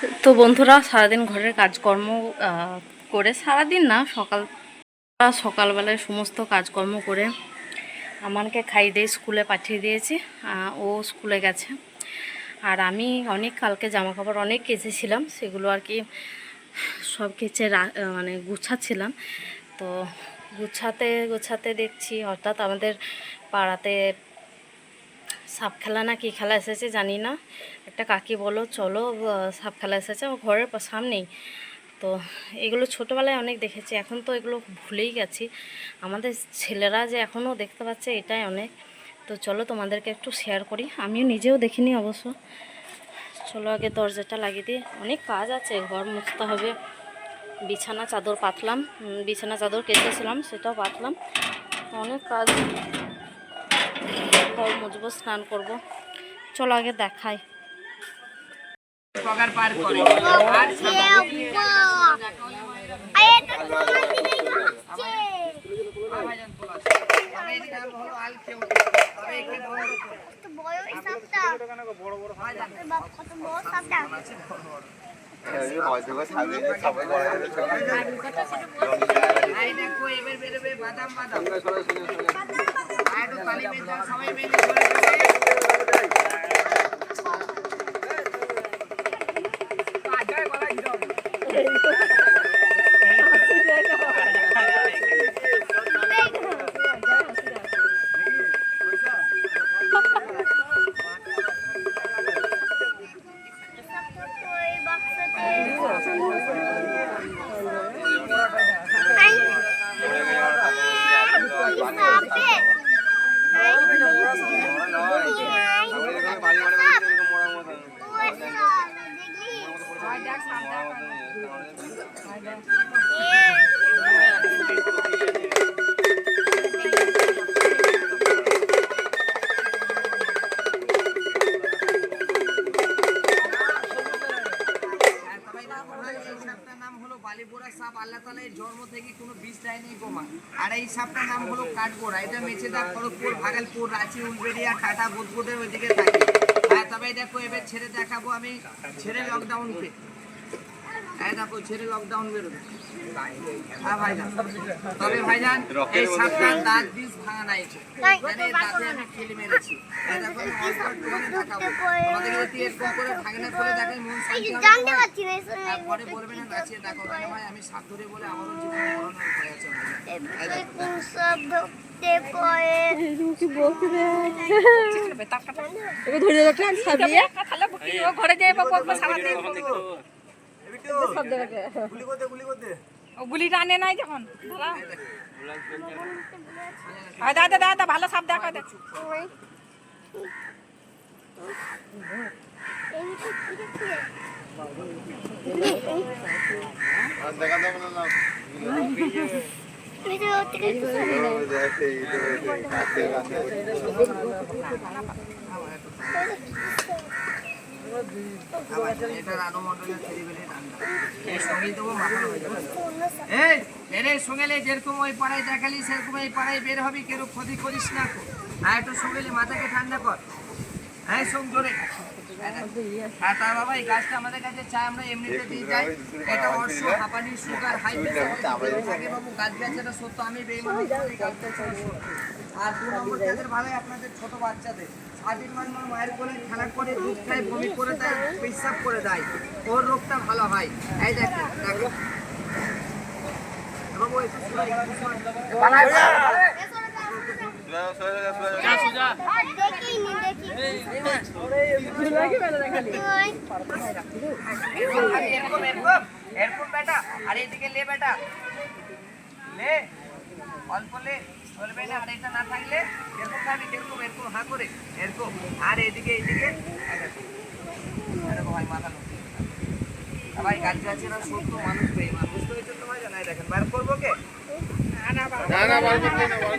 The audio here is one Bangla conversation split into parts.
তো বন্ধুরা, সারাদিন ঘরের কাজকর্ম করে সারাদিন না, সকাল, সকালবেলায় সমস্ত কাজকর্ম করে আমাকে খাইয়ে দিয়ে স্কুলে পাঠিয়ে দিয়েছি ও স্কুলে গেছে। আর আমি অনেক, কালকে জামা কাপড় অনেক কেচেছিলাম, সেগুলো আর কি সব কেচে মানে গুছাচ্ছিলাম। তো গুছাতে গুছাতে দেখছি, অর্থাৎ আমাদের পাড়াতে সাপ খেলা না কী খেলা এসেছে জানি না। একটা কাকি বলো, চলো সাপ খেলা এসেছে আমার ঘরের সামনেই। তো এগুলো ছোটোবেলায় অনেক দেখেছি, এখন তো এগুলো ভুলেই গেছি। আমাদের ছেলেরা যে এখনও দেখতে পাচ্ছে এটাই অনেক। তো চলো তোমাদেরকে একটু শেয়ার করি, আমিও নিজেও দেখিনি অবশ্য। চলো আগে দরজাটা লাগিয়ে দিই। অনেক কাজ আছে, ঘর মুছতে হবে। বিছানা চাদর পাতলাম বিছানা চাদর কেটেছিলাম সেটাও পাতলাম। অনেক কাজ ঘর মুছবো স্নান করব। চলো আগে দেখাই। বাদাম। বাদাম আর একটু আর এই সাপটার নাম হলো কাঠগোড়া। এটা মেচেদা খড়গপুর, ভাগলপুর, রাঁচি, উলবেড়িয়া টাটা বুধবুদের ওইদিকে থাকে। দেখো এবার ছেড়ে দেখাবো আমি ছেড়ে লকডাউন হ্যাঁ দেখো ছেড়ে লকডাউন বেরোবে। হ্যাঁ ভাইজান। তবে ভাইজান এই সাপটার দাঁত বিষ ভাঙা নাই। মানে দাঁতে আমি খেলে মেরেছি। দেখো আমি দেখাবো তোমাদের যদি এরকম করে ভাঙনা করে? দেখাই মন শান্তি জানতে পারছি না তারপরে বলবে না নাচিয়ে দেখো কেন ভাই আমি সাপ ধরে বলে আমারও জীবন মরণ হয়ে আছে কোন সব ধরতে পারে ঘরে যাই বা করব সারাদিন ও গুলিটা আনে নাই যখন। আয় দাদা দাদা ভালো সাপ দেখা দেখ হয়ে যাবে এরে সঙ্গেলে যেরকম ওই পাড়ায় দেখালি, সেরকম পাড়ায় বের হবি ক্ষতি করিস না একটু মাথাকে ঠান্ডা কর। হ্যাঁ সঙ্গ জোরে। গাছটা আমাদের কাছে আমরা এমনিতে দিয়ে যাই। হাঁপানি হাই বাবু, গাছ গাছেটা সত্য, আমি বেইমান এই গাছ গাছের আর ভালো আপনাদের ছোট বাচ্চাদের। মান মায়ের কোলে খানা করে দুধ বমি করে দেয়, পেশাব করে দেয়। ওর রোগটা ভালো হয়। এরকম এরকম এরকম। বেটা আর, এদিকে লে, বেটা। লে। অল্প লে চলবে না আর এটা না থাকলে এরকম খাবি এরকম এরকম হা করে এরকম। আর এদিকে এদিকে এরকম হয় মাথা নষ্ট ভাই গাছ গাছে না সত্য মানুষ পেয়ে মানুষ বুঝতে হয়েছে তোমার জানাই দেখেন বার করব কে? হ্যাঁ বন্ধ করে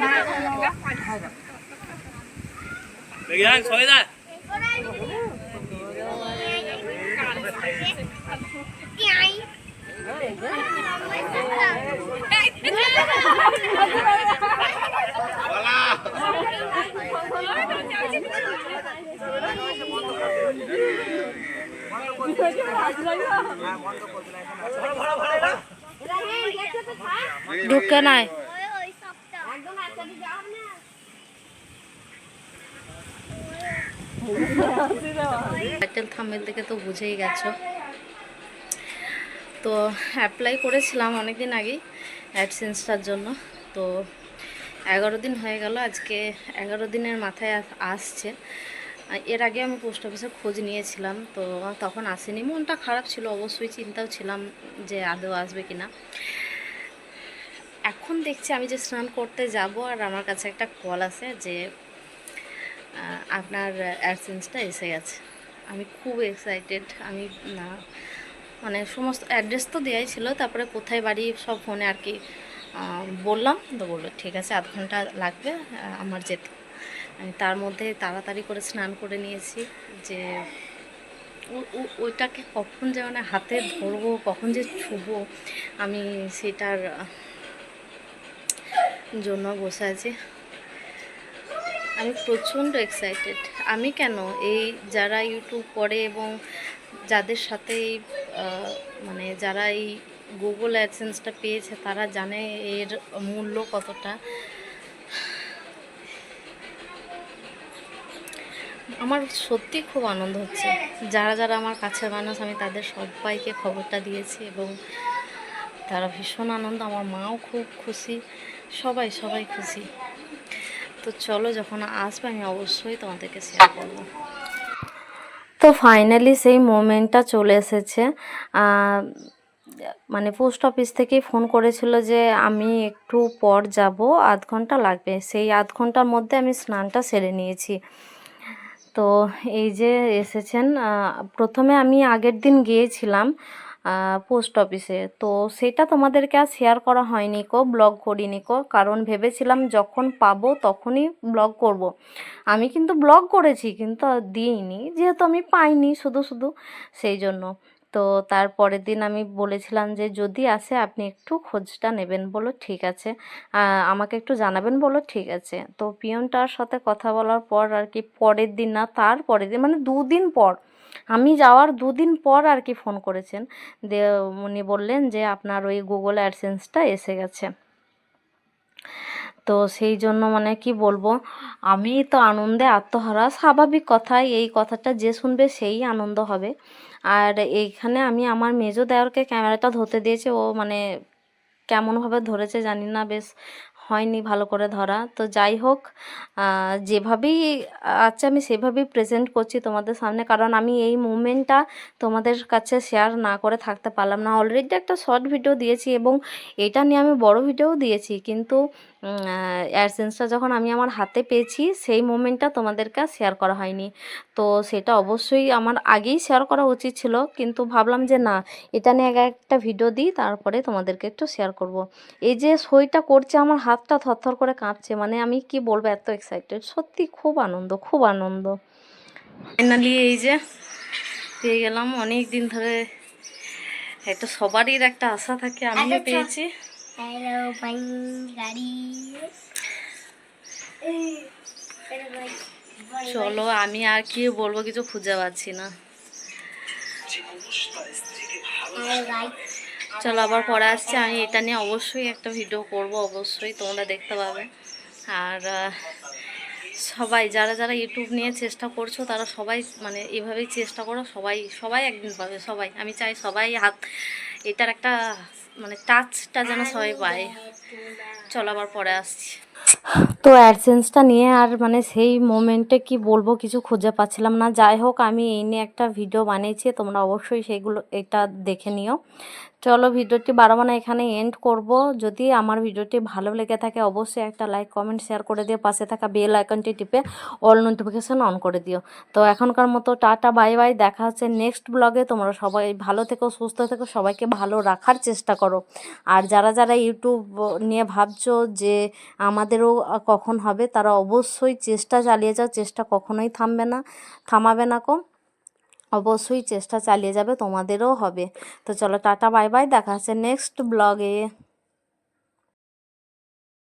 ঢুকে নাই। টাইটেল থামের দিকে তো বুঝেই গেছো। তো অ্যাপ্লাই করেছিলাম অনেক দিন আগেই অ্যাডসেন্সটার জন্য। তো এগারো দিন হয়ে গেল, আজকে এগারো দিনের মাথায় আসছে। এর আগে আমি পোস্ট অফিসে খোঁজ নিয়েছিলাম, তো তখন আসেনি। মনটা খারাপ ছিল, অবশ্যই চিন্তাও ছিলাম যে আদৌ আসবে কি না এখন দেখছি আমি যে স্নান করতে যাব, আর আমার কাছে একটা কল আছে যে আপনার অ্যাডসেন্সটা এসে গেছে। আমি খুব এক্সাইটেড আমি না মানে সমস্ত অ্যাড্রেস তো দেওয়াই ছিল, তারপরে কোথায় বাড়ি সব ফোনে আর কি বললাম। তো বলল, ঠিক আছে, আধ ঘণ্টা লাগবে আমার যেতে। আমি তার মধ্যে তাড়াতাড়ি করে স্নান করে নিয়েছি যে ওইটাকে কখন যে মানে হাতে ধরবো, কখন যে ছুবো, আমি সেটার জন্য বসে আছি। আমি প্রচণ্ড এক্সাইটেড আমি কেন? এই যারা ইউটিউব করে এবং যাদের সাথে মানে যারা এই গুগল অ্যাডসেন্সটা পেয়েছে, তারা জানে এর মূল্য কতটা। আমার সত্যি খুব আনন্দ হচ্ছে। যারা যারা আমার কাছের মানুষ, আমি তাদের সবাইকে খবরটা দিয়েছি এবং তারা ভীষণ আনন্দ। আমার মাও খুব খুশি। সবাই সবাই খুশি। তো চলো, যখন আসবে, আমি অবশ্যই তোমাদেরকে শেয়ার করব। ফাইনালি সেই মোমেন্টটা চলে এসেছে। মানে পোস্ট অফিস থেকে ফোন করেছিল যে, আমি একটু পর যাব, আধ ঘণ্টা লাগবে। সেই আধ ঘণ্টার মধ্যে আমি স্নানটা সেরে নিয়েছি। তো এই যে এসেছেন প্রথমে আমি আগের দিন গিয়েছিলাম। পোস্ট অফিসে। তো সেটা তোমাদেরকে আর শেয়ার করা হয়নি কো ব্লগ করিনি কো। কারণ ভেবেছিলাম যখন পাবো তখনই ব্লগ করব। আমি কিন্তু ব্লগ করেছি কিন্তু দিইনি। যেহেতু আমি পাইনি শুধু শুধু সেই জন্য। তো তার পরের দিন আমি বলেছিলাম যে যদি আসে আপনি একটু খোঁজটা নেবেন বলো ঠিক আছে। আমাকে একটু জানাবেন বলো ঠিক আছে। তো পিয়নটার সাথে কথা বলার পর আর কি পরের দিন না তার পরের দিন মানে দুদিন পর আমি যাওয়ার দুদিন পর আর কি ফোন করেছেন। দিয়ে উনি বললেন যে আপনার ওই গুগল অ্যাডসেন্সটা এসে গেছে। তো সেই জন্য মানে কি বলব, আমি তো আনন্দে আত্মহারা, স্বাভাবিক কথাই, এই কথাটা যে শুনবে সেই আনন্দ হবে। আর এইখানে আমি আমার মেজো দেওরকে ক্যামেরাটা ধরতে দিয়েছে, ও মানে কেমনভাবে ধরেছে জানি না, বেশ হয়নি ভালো করে ধরা। তো যাই হোক যেভাবেই আচ্ছা আমি সেভাবেই প্রেজেন্ট করছি তোমাদের সামনে। কারণ আমি এই মুভমেন্টটা তোমাদের কাছে শেয়ার না করে থাকতে পারলাম না। অলরেডি একটা শর্ট ভিডিও দিয়েছি এবং এটা নিয়ে আমি বড় ভিডিও দিয়েছি। কিন্তু অ্যাডসেন্সটা যখন আমি আমার হাতে পেয়েছি সেই মোমেন্টটা তোমাদেরকে শেয়ার করা হয়নি। তো সেটা অবশ্যই আমার আগেই শেয়ার করা উচিত ছিল কিন্তু ভাবলাম যে না এটা নিয়ে একটা ভিডিও দিই তারপরে তোমাদেরকে একটু শেয়ার করব। এই যে সইটা করছে আমার হাতটা থরথর করে কাঁপছে মানে আমি কি বলব এত এক্সাইটেড সত্যি খুব আনন্দ খুব আনন্দ। ফাইনালি এই যে পেয়ে গেলাম অনেক দিন ধরে একটা সবারই একটা আশা থাকে আমিও পেয়েছি। হ্যালো ভাই গাড়ি চলো আমি আর কি বলব কিছু খুঁজে পাচ্ছি না। চলো আবার পরে আসছে। আমি এটা নিয়ে অবশ্যই একটা ভিডিও করব অবশ্যই তোমরা দেখতে পাবে। আর সবাই যারা যারা ইউটিউব নিয়ে চেষ্টা করছ তারা সবাই মানে এভাবেই চেষ্টা করো সবাই সবাই একদিন পাবে সবাই। আমি চাই সবাই হাত এটার একটা মানে টাচটা যেন সবাই পায়। চলো আবার পরে আসছি। তো অ্যাডসেন্সটা নিয়ে আর মানে সেই মোমেন্টে কি বলব কিছু খুঁজে পাচ্ছিলাম না। যাই হোক, আমি এই নিয়ে একটা ভিডিও বানিয়েছি, তোমরা অবশ্যই সেইগুলো এটা দেখে নিও। চলো ভিডিওটি বারবার না এখানে এন্ড করব। যদি আমার ভিডিওটি ভালো লেগে থাকে, অবশ্যই একটা লাইক কমেন্ট শেয়ার করে দিও পাশে থাকা বেল আইকনটি টিপে অল নোটিফিকেশান অন করে দিও। তো এখনকার মতো টাটা বাই বাই দেখা হচ্ছে নেক্সট ব্লগে তোমরা সবাই ভালো থেকো, সুস্থ থেকো, সবাইকে ভালো রাখার চেষ্টা করো। আর যারা যারা ইউটিউব নিয়ে ভাবছ যে আমাদেরও কখন হবে, তারা অবশ্যই চেষ্টা চালিয়ে যাও, চেষ্টা কখনোই থামবে না, থামাবে না কো। অবশ্যই চেষ্টা চালিয়ে যাবে, তোমাদেরও হবে। তো চলো টাটা, বাই বাই, দেখা হচ্ছে নেক্সট ব্লগে